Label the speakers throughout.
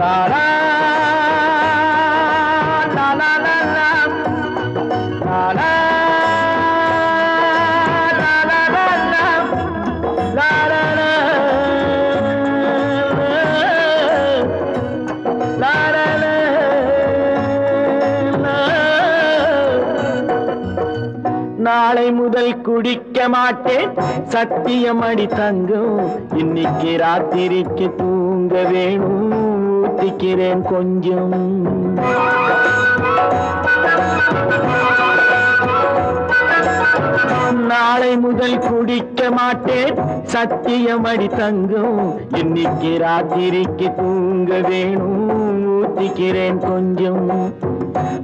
Speaker 1: நாளை முதல் குடிக்க மாட்டேன் சத்தியம் அடி தங்கும். இன்னைக்கு ராத்திரிக்கு தூங்க வேணும். ஊத்திக்கிறேன் கொஞ்சம். நாளை முதல் குடிக்க மாட்டேன். சத்தியம் அடி தங்கும். இன்னைக்கு ராத்திரிக்கு தூங்க வேணும். ஊத்திக்கிறேன் கொஞ்சம்.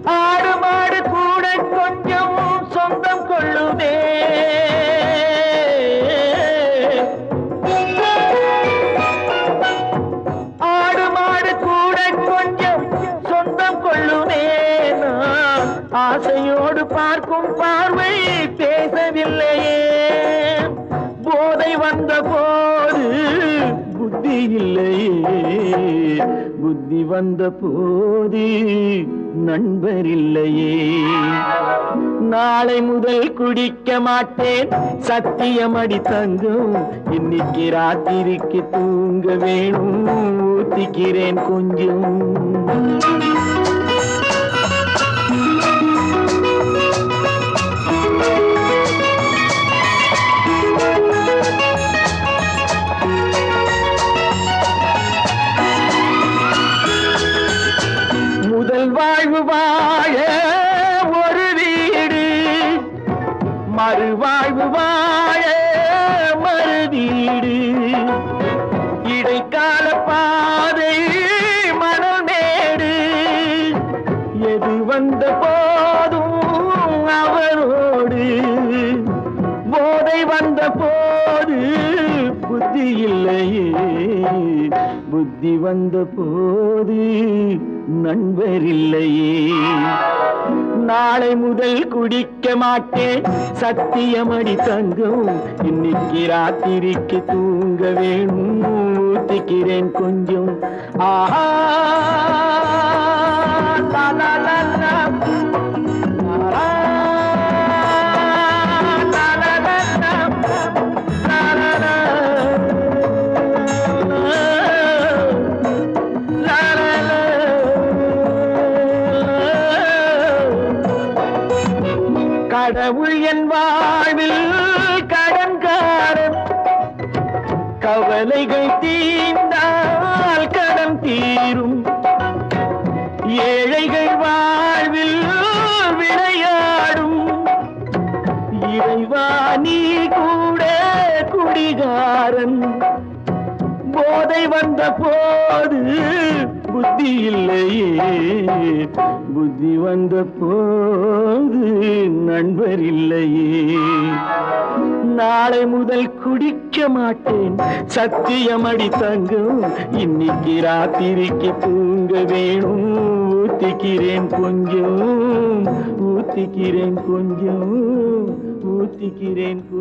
Speaker 1: ஆடு மாடு கூட கொஞ்சம். ஆசையோடு பார்க்கும் பார்வை பேசவில்லையே. போதை வந்த போது புத்தி இல்லையே. புத்தி வந்த போது நண்பர் இல்லையே. நாளை முதல் குடிக்க மாட்டேன். சத்தியம் அடி தங்கம். இன்னைக்கு ராத்திரிக்கு தூங்க வேணும். ஊத்திக்கிறேன் கொஞ்சம். மறுவாழ்வு வாழ மறுவீடு. இடைக்கால பாதை மணல் மேடு. எது வந்த போதும் அவரோடு. போதை வந்த போது புத்தி இல்லையே. புத்தி வந்த போது நண்பர் இல்லையே. நாளை முதல் குடிக்க மாட்டேன். சத்தியமடி தங்கம் இன்னைக்கு ராத்திரிக்கு தூங்க வேணும். ஊத்திக்கிறேன் கொஞ்சம். ஆஹா ஆஹா, கடவுள் என் வாழ்வில் கடன்காரன் கவலைகள் தீர்ந்தால் கடன் தீரும். ஏழைகள் வாழ்வில் விளையாடும். இறைவா நீ கூட குடிகாரன். போதை வந்த போது புத்தி இல்லையே. புத்தி வந்த போது நண்பர் இல்லையே. நாளை முதல் குடிக்க மாட்டேன். சத்தியமடி தங்கம். இன்னைக்கு ராத்திரிக்கு தூங்க வேணும். ஊத்திக்கிறேன் கொஞ்சம். ஊத்திக்கிறேன் கொஞ்சம். ஊத்திக்கிறேன் கொஞ்சம்.